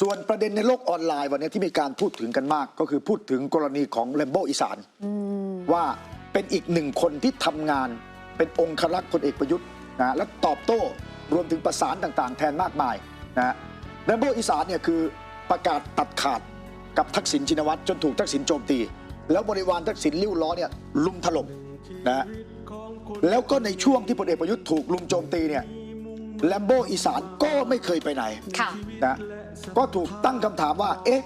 ส่วนประเด็นในโลกออนไลน์วันนี้ที่มีการพูดถึงกันมาก ก็คือพูดถึงกรณีของแลมโบอีสานว่าเป็นอีกหนึ่งคนที่ทำงานเป็นองครักษ์พลเอกประยุทธ์นะและตอบโต้รวมถึงประสานต่างๆ แทนมากมายนะแลมโบอีสานเนี่ยคือประกาศตัดขาดกับทักษิณชินวัตรจนถูกทักษิณโจมตี แล้วบริวารทักษิณลิ้วล้อเนี่ยลุมถล่มนะแล้วก็ในช่วงที่พลเอกประยุทธ์ถูกลุมโจมตีเนี่ย แลมโบอีสานก็ไม่เคยไปไหนค่ะนะก็ถูกตั้งคำถามว่า เอ๊ะ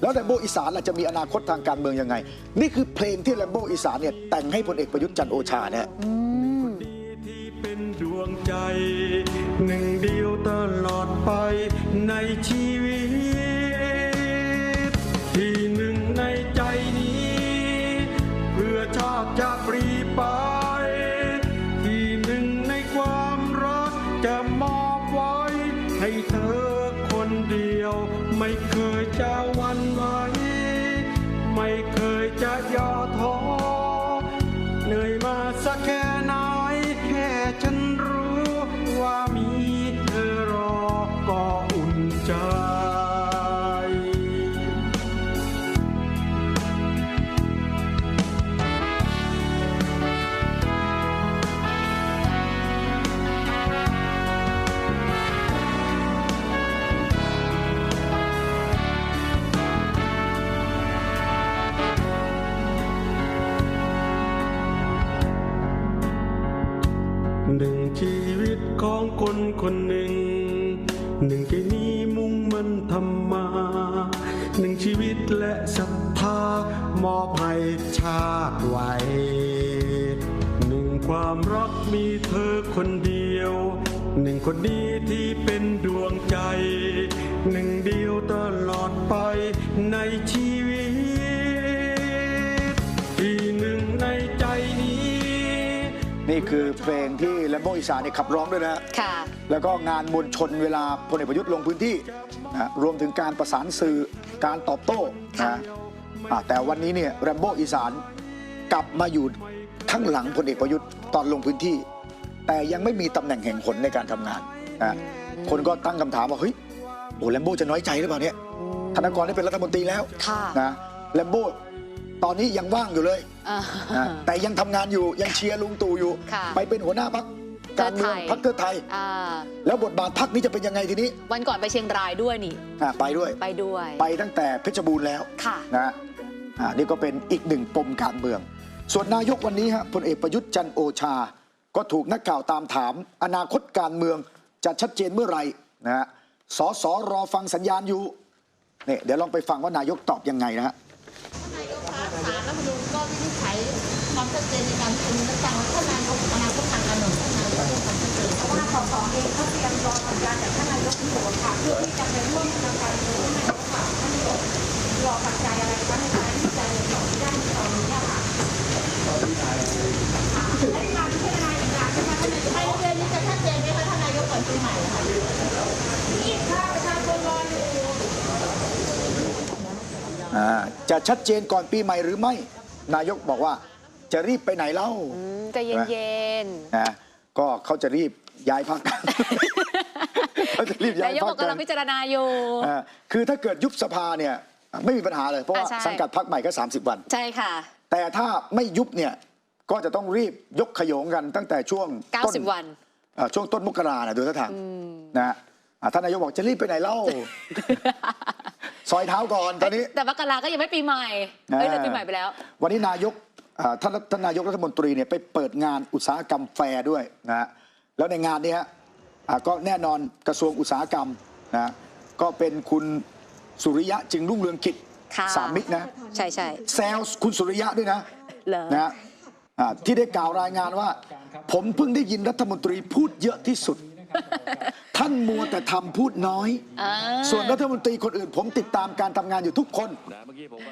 แล้วแลมโบอีสานล่ะจะมีอนาคตทางการเมืองยังไง นี่คือเพลงที่แลมโบอีสานเนี่ยแต่งให้พลเอกประยุทธ์จันทร์โอชาเนี่ยที่เป็นดวงใจ หนึ่งเดียวตลอดไปในชี เธอคนเดียว ไม่เคยเจ้า คนคนหนึ่ง หนึ่งใจนี้มุ่งมันทำมา หนึ่งชีวิตและศรัทธามอบให้ชาติไว้หนึ่งความรักมีเธอคนเดียว หนึ่งคนนี้ที่ นี่คือเพลงที่แลมโบอีสานเนี่ยขับร้องด้วยนะค่ะ แล้วก็งานมวลชนเวลาพลเอกประยุทธ์ลงพื้นที่นะรวมถึงการประสานสื่อการตอบโต้นะอะแต่วันนี้เนี่ยแรมโบอีสานกลับมาอยู่ข้างหลังพลเอกประยุทธ์ตอนลงพื้นที่ แต่ยังไม่มีตำแหน่งแห่งหนในการทำงานนะคนก็ตั้งคำถามว่าเฮ้ยโอ้แลมโบจะน้อยใจหรือเปล่าเนี่ยธนากรได้เป็นรัฐมนตรีแล้วค่ะ นะแลมโบ ตอนนี้ยังว่างอยู่เลยอ่านะแต่ยังทำงานอยู่ยังเชียร์ลุงตู่อยู่ ค่ะไปเป็นหัวหน้าพักการเมืองเพื่อไทย พักเพื่อไทย อ่าแล้วบทบาทพักนี้จะเป็นยังไงทีนี้วันก่อนไปเชียงรายด้วยนี่ อะไปด้วย ไปด้วยไปตั้งแต่เพชรบูรณ์แล้ว ค่ะ นะอ่านี่ก็เป็นอีกหนึ่งปมการเมือง ส่วนนายกวันนี้ฮะพลเอกประยุทธ์จันทร์โอชา ก็ถูกนักข่าวตามถาม อนาคตการเมืองจะชัดเจนเมื่อไหร่นะฮะสสรอฟังสัญญาณอยู่เนี่ยเดี๋ยวลองไปฟังว่านายกตอบยังไงนะฮะ รอสัญญาณจากท่านนายกอยู่ค่ะเพื่อที่จะไปร่วมทำการเมืองท่านนายกค่ะท่านนายกรอปัจจัยอะไรคะในการที่จะตอบได้ในตอนนี้ค่ะให้การพิจารณาอย่างไรนะคะท่านนายกในเดือนนี้จะชัดเจนไหมคะท่านนายกก่อนปีใหม่ค่ะที่ถ้าประชาชนรออยู่จะชัดเจนก่อนปีใหม่หรือไม่ นายกบอกว่าจะรีบไปไหนเล่าจะเย็นนะก็เขาจะรีบ ย้ายพัก เขาจะรีบๆย้ายนายกพับอกกำลังพิจารณาอยู่ อ่าคือถ้าเกิดยุบสภาเนี่ยไม่มีปัญหาเลยเพราะว่าอ่าใช่ สังกัดพักใหม่ก็ 30 วัน ใช่ค่ะ แต่ถ้าไม่ยุบเนี่ยก็จะต้องรีบยกขยงกันตั้งแต่ช่วงต้น90 วัน อ่าช่วงต้นมกรานะดูท่าทางนะอ่าท่านนายกบอกจะรีบไปไหนเล่า ซอยเท้าก่อนตอนนี้ แต่มกราก็ยังไม่ปีใหม่เอ้ยเลยปีใหม่ไปแล้ว วันนี้นายกอ่าท่านท่านนายกรัฐมนตรีเนี่ยไปเปิดงานอุตสาหกรรมแฟร์ด้วยนะฮะ แล้วในงานเนี้ฮะอ่าก็แน่นอนกระทรวงอุตสาหกรรมนะก็เป็นคุณสุริยะจึงรุ่งเรืองกิจค่ะสามมิตรนะใช่ใช่แซวคุณสุริยะด้วยนะเหรอนะฮะอ่าที่ได้กล่าวรายงานว่า ผมเพิ่งได้ยินรัฐมนตรีพูดเยอะที่สุด ท่านมัวแต่ทำพูดน้อยอ่าส่วนรัฐมนตรีคนอื่น ผมติดตามการทำงานอยู่ทุกคน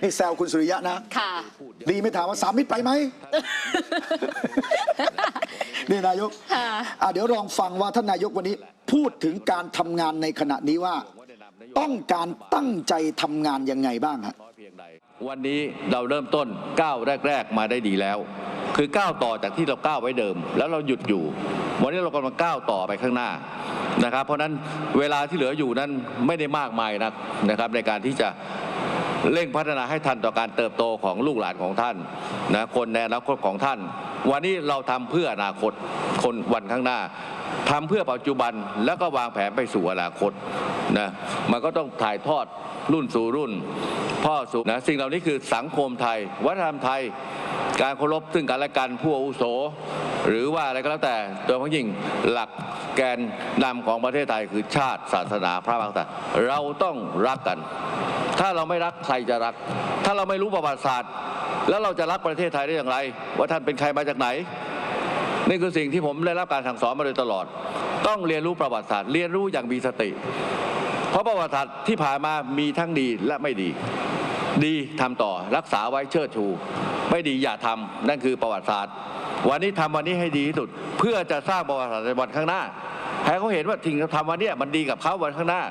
นี่แซวคุณสุริยะนะค่ะ ดีไม่ถามว่าสามมิตรไปไหม นี่นายกค่ะอะเดี๋ยวลองฟังว่าท่านนายกวันนี้พูดถึงการทำงานในขณะนี้ว่า ต้องการตั้งใจทำงานยังไงบ้างฮะน้อยเพียงใดวันนี้เราเริ่มต้นก้าวแรก ๆ มาได้ดีแล้ว คือก้าวต่อจากที่เราก้าวไว้เดิม แล้วเราหยุดอยู่ วันนี้เรากำลังก้าวต่อไปข้างหน้านะครับ เพราะฉะนั้นเวลาที่เหลืออยู่นั้นไม่ได้มากมายนักนะครับ ในการที่จะ เร่งพัฒนาให้ทันต่อการเติบโตของลูกหลานของท่านนะคนในอนาคตของท่าน วันนี้เราทำเพื่ออนาคตคนวันข้างหน้า ทำเพื่อปัจจุบันแล้วก็วางแผนไปสู่อนาคตนะมันก็ต้องถ่ายทอดรุ่นสู่รุ่น พ่อสู่นะสิ่งเหล่านี้คือสังคมไทย วัฒนธรรมไทย การเคารพซึ่งกันและกันผู้อาวุโส หรือว่าอะไรก็แล้วแต่โดยเฉพาะยิ่งหลักแกนนำของประเทศไทยคือชาติศาสนาพระมหากษัตริย์เราต้องรักกัน ถ้าเราไม่รักใครจะรัก ถ้าเราไม่รู้ประวัติศาสตร์ แล้วเราจะรักประเทศไทยได้อย่างไร ว่าท่านเป็นใครมาจากไหน นี่คือสิ่งที่ผมได้รับการสั่งสอนมาโดยตลอด ต้องเรียนรู้ประวัติศาสตร์ เรียนรู้อย่างมีสติ เพราะประวัติศาสตร์ที่ผ่านมามีทั้งดีและไม่ดี ดีทำต่อรักษาไว้เชิดชู ไม่ดีอย่าทำนั่นคือประวัติศาสตร์ วันนี้ทำวันนี้ให้ดีที่สุด เพื่อจะสร้างประวัติศาสตร์ในวันข้างหน้าให้เขาเห็นว่าทิ้งทำวันนี้มันดีกับเขาวันข้างหน้า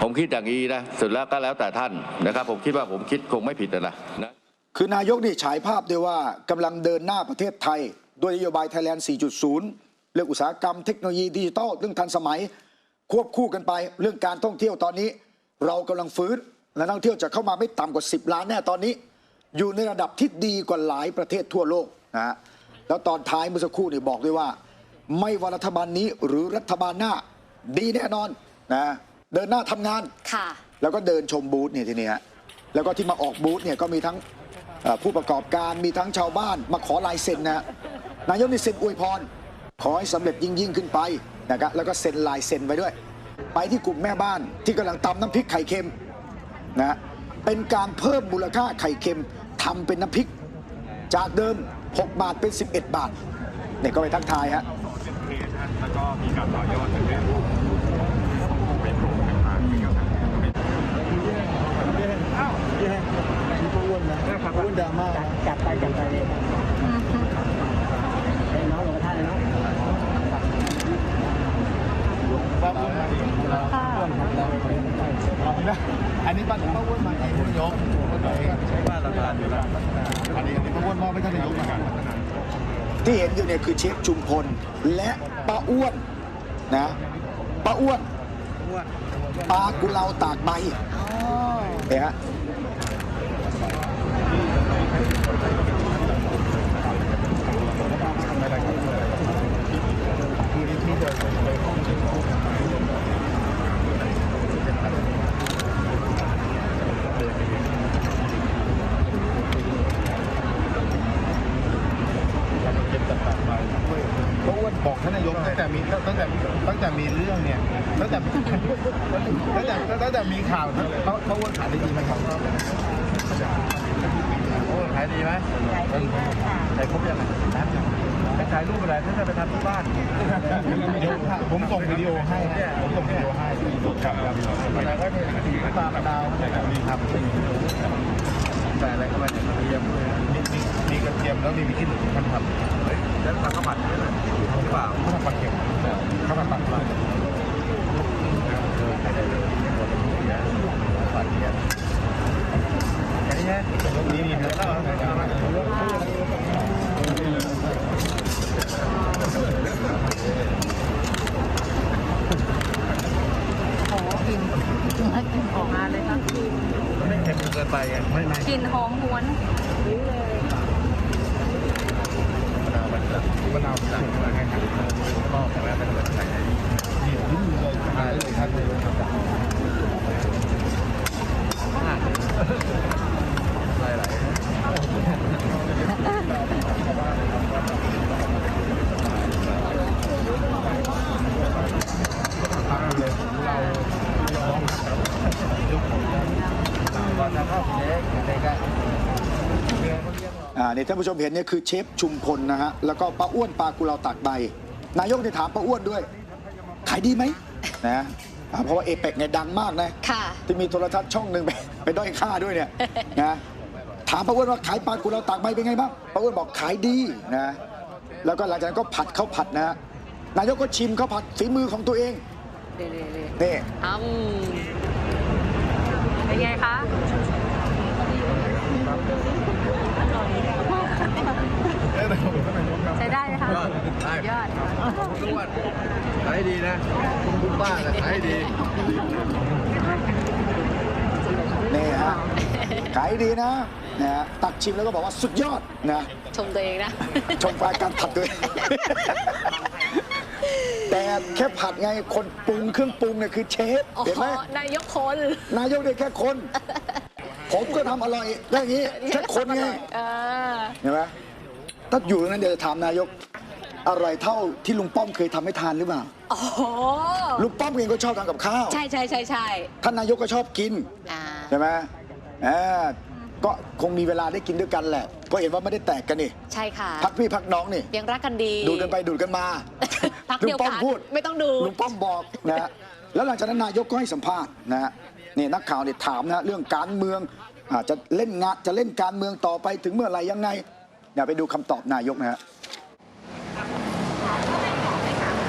ผมคิดอย่างนี้นะสุดแล้วก็แล้วแต่ท่านนะครับ ผมคิดว่าผมคิดคงไม่ผิดนะนะคือนายกนี่ฉายภาพด้วยว่ากำลังเดินหน้าประเทศไทย ด้วยนโยบายไทยแลนด์ 4.0 เรื่องอุตสาหกรรมเทคโนโลยีดิจิทัลเรื่องทันสมัย ควบคู่กันไปเรื่องการท่องเที่ยวตอนนี้ เรากำลังฟื้นและนักท่องเที่ยวจะเข้ามาไม่ต่ำกว่า 10 ล้านแน่ตอนนี้ อยู่ในระดับที่ดีกว่าหลายประเทศทั่วโลกนะฮะแล้วตอนท้ายเมื่อสักครู่นี่บอกด้วยว่า ไม่ว่ารัฐบาลนี้หรือรัฐบาลหน้าดีแน่นอนนะเดินหน้าทำงานค่ะ แล้วก็เดินชมบูธเนี่ยทีนี้ฮะแล้วก็ที่มาออกบูธเนี่ยก็มีทั้งเอ่อผู้ประกอบการมีทั้งชาวบ้านมาขอลายเซ็นนะฮะ นายกนี่เซ็นอวยพร ขอให้สำเร็จยิ่งยิ่งขึ้นไปนะครับแล้วก็เซ็นลายเซ็นไว้ด้วย ไปที่กลุ่มแม่บ้านที่กำลังตำน้ำพริกไข่เค็มนะเป็นการเพิ่มมูลค่าไข่เค็มทำเป็นน้ำพริก จากเดิม 6 บาทเป็น 11 บาทเนี่ยก็ไปทักทายฮะแล้วก็มีการต่อยอดในเรื่องของเป็นโครต่างๆที่กำลังเป็นอ้าวพี่ให้พี่ก็อ้วนนะอ้วนดราม่าจัดไปจัดไปเลยน้องหลวงท่านเนาะ อันนี้ป้าถึงป้าอ้วนมาเองยกใช้บ้านราคาอยู่แล้วอันนี้อันนี้ป้าอ้วนมอบให้ท่านนายกมาการพัฒนาที่เห็นอยู่เนี่ยคือเชฟชุมพลและป้าอ้วนนะป้าอ้วนปลากุเลาตากใบเนี่ยฮะ เพราะอ้วนบอกท่านนายกตั้งแต่มีตั้งแต่ตั้งแต่มีเรื่องเนี่ยตั้งแต่ตั้งแต่ตั้งแต่ มีข่าวเขาเขาอ้วนขายได้ดีไหมครับโอ้ขายดีไหมขายดีมากค่ะขายครบยังไงถ้าถ่ายรูปอะไรถ้าจะไปทำที่บ้านเดี๋ยวผมส่งวิดีโอให้นะผมส่งวิดีโอให้ครับแล้วก็เนี่ยสีปลามะนาวครับใส่อะไรเข้าไปเนี่ยกระเทียมมีมีมีกระเทียมแล้วมีพริกขี้หนูมันทำแล้วข้าวผัดด้วยหรือเปล่าข้าวผัดปลาเค็มข้าวผัดปลาปลาผัด เนี่ยอันนี้ไงนี่นี่เนื้อไม่เค็มเกินไปไงไม่ไม่กลิ่นหอมหวนมะนาวสั่งมาให้ครับก็แต่ว่าเป็นแบบใส่นี่ที่มือเลยใช่เลยครับเลย ครับไหลไหลเราก็จะเข้าเล็กเล็กอะอ่านี่ท่านผู้ชมเห็นเนี่ยคือเชฟชุมพลนะฮะ แล้วก็ป้าอ้วนปลากุเลาตากใบ นายกได้ถามป้าอ้วนด้วย ขายดีไหมนะ อ่าเพราะว่าเอเปกเนี่ยดังมากนะ ค่ะ ที่มีโทรทัศน์ช่องหนึ่งไปไปด้อยค่าด้วยเนี่ย นะถามป้าอ้วนว่าขายปลากุเลาตากใบเป็นไงบ้างป้าอ้วนบอกขายดีนะแล้วก็หลังจากนั้นก็ผัดข้าวผัดนะฮะนายกก็ชิมข้าวผัดฝีมือของตัวเองเรื่อยนี่ๆอ้ำไงคะ ใช้ได้ไหมคะยอดได้ยอดทุกวันขายให้ดีนะคุณป้าน่ะขายให้ดีนี่ฮะขายดีนะนะฮะตักชิมแล้วก็บอกว่าสุดยอดนะ ชมตัวเองนะ ชมฝ่ายการผัดด้วย แต่แค่ผัดไงคนปรุงเครื่องปรุงเนี่ยคือเชฟอ๋อเห็นไหมนายกคน นายกเนี่ยแค่คน ผมก็ทำอร่อยได้อย่างนี้แค่คนไงเออเห็นไหม ถ้าอยู่ตรงนั้นเดี๋ยวจะถามนายกอร่อยเท่าที่ลุงป้อมเคยทำให้ทานหรือเปล่า โอ้โหลุงป้อมเองก็ชอบทำกับข้าว ใช่ใช่ใช่ใช่ท่านนายกก็ชอบกิน อ่า ใช่ไหมอ่าก็คงมีเวลาได้กินด้วยกันแหละเพราะเห็นว่าไม่ได้แตกกันนี่ ใช่ค่ะ พักพี่พักน้องนี่ ยังรักกันดี ดูดกันไปดูดกันมาพักลุเดีงยวป้อกัมนพูดไม่ต้องดู ลุงป้อมบอกนะฮะแล้วหลังจากนั้นนายกก็ให้สัมภาษณ์นะฮะนี่นักข่าวเนี่ยถามนะฮะเรื่องการเมืองอาจะเล่นงานจะเล่นการเมืองต่อไปถึงเมื่อไหร่ยังไง เดี๋ยวไปดูคำตอบนายกนะฮะ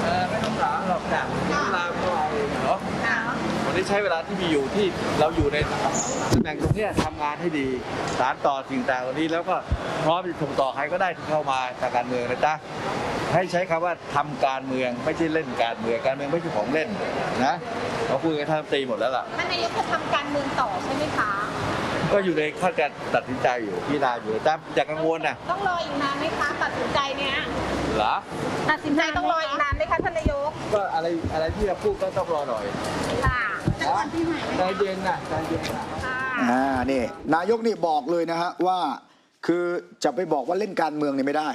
เออไม่ต้องถามหรอกจ้ะเวลาก็เอาเองเนาะวันนี้ใช้เวลาที่มีอยู่ที่เราอยู่ในตำแหน่งตรงเนี้ยทำงานให้ดีสารต่อสิ่งต่างเหล่านี้แล้วก็พร้อมจะส่งต่อใครก็ได้ที่เข้ามาทางการเมืองนะจ๊ะให้ใช้คำว่าทำการเมืองไม่ใช่เล่นการเมืองการเมืองไม่ใช่ของเล่นนะเราคุยกันท่านรัฐมนตรีหมดแล้วล่ะท่านนายกจะทำการเมืองต่อใช่ไหมคะ ก็อยู่ในขั้นการตัดสินใจอยู่พี่นาอยู่จ้ะอย่ากังวลนะต้องรออีกนานไหมคะตัดสินใจเนี้ยเหรอตัดสินใจต้องรออีกนานไหมคะท่านนายกก็อะไรอะไรที่เราพูดก็ต้องรอหน่อยค่ะนะใจเย็นนะใจเย็นนะค่ะอ่านี่นายกนี่บอกเลยนะฮะว่า คือจะไปบอกว่าเล่นการเมืองเนี่ยไม่ได้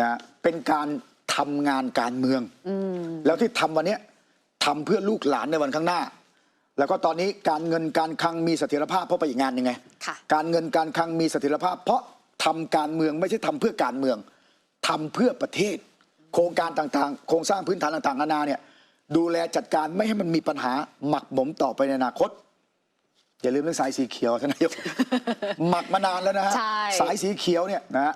นะเป็นการทำงานการเมืองแล้วที่ทำวันเนี้ยทำเพื่อลูกหลานในวันข้างหน้า แล้วก็ตอนนี้การเงินการคลังมีเสถียรภาพเพราะไปอีกงานยังไงค่ะการเงินการคลังมีเสถียรภาพ เพราะทำการเมืองไม่ใช่ทำเพื่อการเมืองทำเพื่อประเทศ โครงการต่างๆ โครงสร้างพื้นฐานต่างๆนานาเนี่ยดูแลจัดการไม่ให้มันมีปัญหาหมักหมมต่อไปในอนาคต อย่าลืมเรื่องสายสีเขียวท่านนายกหมักมานานแล้วนะฮะใช่สายสีเขียวเนี่ยนะฮะ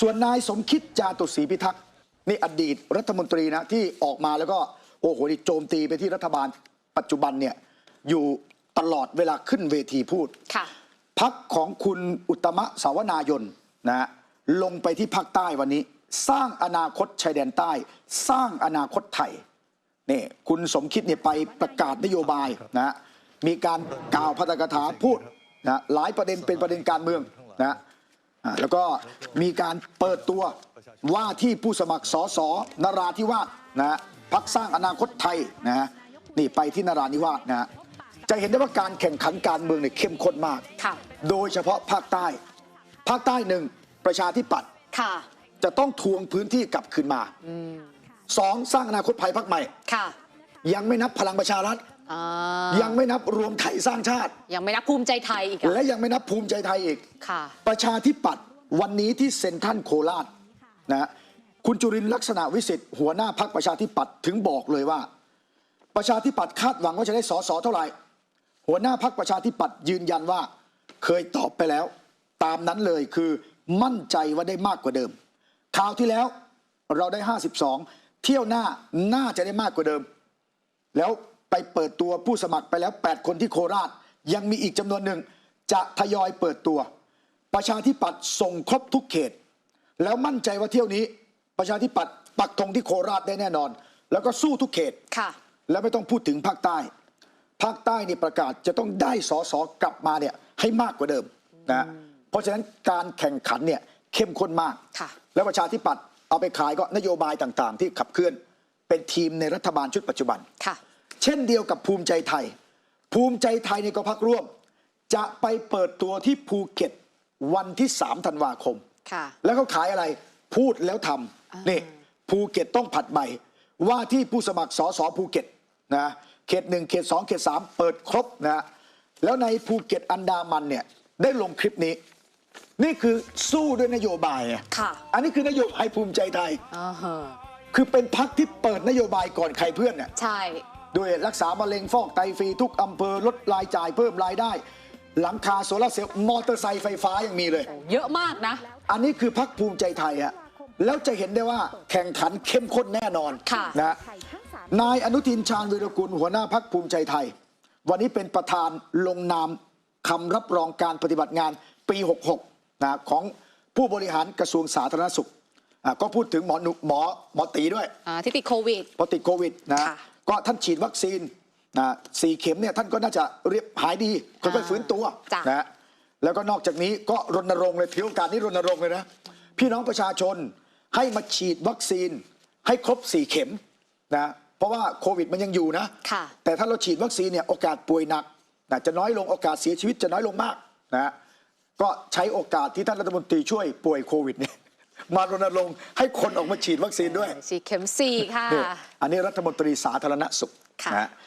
ส่วนนายสมคิดจาตุศรีพิทักษ์นี่อดีตรัฐมนตรีนะที่ออกมาแล้วก็โอ้โหนี่โจมตีไปที่รัฐบาลปัจจุบันเนี่ย อยู่ตลอดเวลาขึ้นเวทีพูดค่ะพักของคุณอุตตมะสาวนายนนะฮะลงไปที่ภาคใต้วันนี้ สร้างอนาคตชายแดนใต้ สร้างอนาคตไทยนี่คุณสมคิดเนี่ยไปประกาศนโยบายนะฮะมีการกล่าวพัฒกถาพูดนะหลายประเด็นเป็นประเด็นการเมืองนะฮะอ่าแล้วก็มีการเปิดตัวว่าที่ผู้สมัครสสนราธิวาสนะฮะพักสร้างอนาคตไทยนะฮะนี่ไปที่นราธิวาสนะฮะ จะเห็นได้ว่าการแข่งขันการเมืองเนี่ยเข้มข้นมาก ค่ะ โดยเฉพาะภาคใต้ ภาคใต้หนึ่งประชาธิปัตย์ค่ะ จะต้องทวงพื้นที่กลับคืนมาสองสร้างอนาคตภัยพักใหม่ ค่ะยังไม่นับพลังประชารัฐ อ่ายังไม่นับรวมไทยสร้างชาติ ยังไม่นับภูมิใจไทยอีกอะและยังไม่นับภูมิใจไทยอีก ค่ะ ประชาธิปัตย์วันนี้ที่เซ็นทรัลโคราชนะฮะคุณจุรินทร์ลักษณะวิสิทธิ์หัวหน้าพักประชาธิปัตย์ถึงบอกเลยว่า ประชาธิปัตย์คาดหวังว่าจะได้สอสอเท่าไหร่ หัวหน้าพักประชาธิปัตย์ยืนยันว่า เคยตอบไปแล้ว ตามนั้นเลยคือมั่นใจว่าได้มากกว่าเดิมคราวที่แล้วเราได้ 52 เที่ยวหน้าน่าจะได้มากกว่าเดิม แล้วไปเปิดตัวผู้สมัครไปแล้ว 8 คนที่โคราช ยังมีอีกจำนวนหนึ่งจะทยอยเปิดตัว ประชาธิปัตย์ส่งครบทุกเขต แล้วมั่นใจว่าเที่ยวนี้ประชาธิปัตย์ปักธงที่โคราชได้แน่นอน แล้วก็สู้ทุกเขตค่ะ แล้วไม่ต้องพูดถึงภาคใต้ ภาคใต้นี่ประกาศจะต้องได้สอสอกลับมาเนี่ยให้มากกว่าเดิมนะเพราะฉะนั้นการแข่งขันเนี่ยเข้มข้นมากค่ะแล้วประชาธิปัตย์เอาไปขายก็นโยบายต่างๆ ที่ขับเคลื่อนเป็นทีมในรัฐบาลชุดปัจจุบันค่ะเช่นเดียวกับภูมิใจไทย ภูมิใจไทยในก็พักร่วม จะไปเปิดตัวที่ภูเก็ตวันที่3ธันวาคมค่ะแล้วเขาขายอะไรพูดแล้วทำนี่ภูเก็ตต้องผัดใหม่ว่าที่ผู้สมัครสอสอภูเก็ตนะ เขตหนึ่งเขตสองเขตสามเปิดครบนะแล้วในภูเก็ตอันดามันเนี่ยได้ลงคลิปนี้ นี่คือสู้ด้วยนโยบายไงค่ะ อันนี้คือนโยบายภูมิใจไทย อ่าฮะคือเป็นพักที่เปิดนโยบายก่อนใครเพื่อนเนี่ย ใช่ ด้วยรักษามะเร็งฟอกไตฟรีทุกอำเภอลดรายจ่ายเพิ่มรายได้ หลังคาโซลาร์เซลล์มอเตอร์ไซค์ไฟฟ้ายังมีเลย เยอะมากนะ อันนี้คือพักภูมิใจไทยฮะแล้วจะเห็นได้ว่าแข่งขันเข้มข้นแน่นอนค่ะ นะฮะ นายอนุทินชาญวีรกุลหัวหน้าพักภูมิใจไทย วันนี้เป็นประธานลงนามคำรับรองการปฏิบัติงานปี 66นะของผู้บริหารกระทรวงสาธารณสุขอะก็พูดถึงหมอหนุหมอหมอตีด้วยอ่าที่ติดโควิดพอติดโควิดนะค่ะก็ท่านฉีดวัคซีนนะสี่เข็มเนี่ยท่านก็น่าจะเรียบหายดีค่อยๆฟื้นตัวจ้ะนะฮะแล้วก็นอกจากนี้ก็รณรงค์เลยถือโอกาสนี้รณรงค์เลยนะพี่น้องประชาชนให้มาฉีดวัคซีนให้ครบสี่เข็มนะ เพราะว่าโควิดมันยังอยู่นะค่ะแต่ถ้าเราฉีดวัคซีนเนี่ยโอกาสป่วยหนักนะจะน้อยลงโอกาสเสียชีวิตจะน้อยลงมากนะก็ใช้โอกาสที่ท่านรัฐมนตรีช่วยป่วยโควิดเนี่ยมารณรงค์ให้คนออกมาฉีดวัคซีนด้วยสี่เข็มสี่ค่ะนี่อันนี้รัฐมนตรีสาธารณสุขค่ะนะฮะ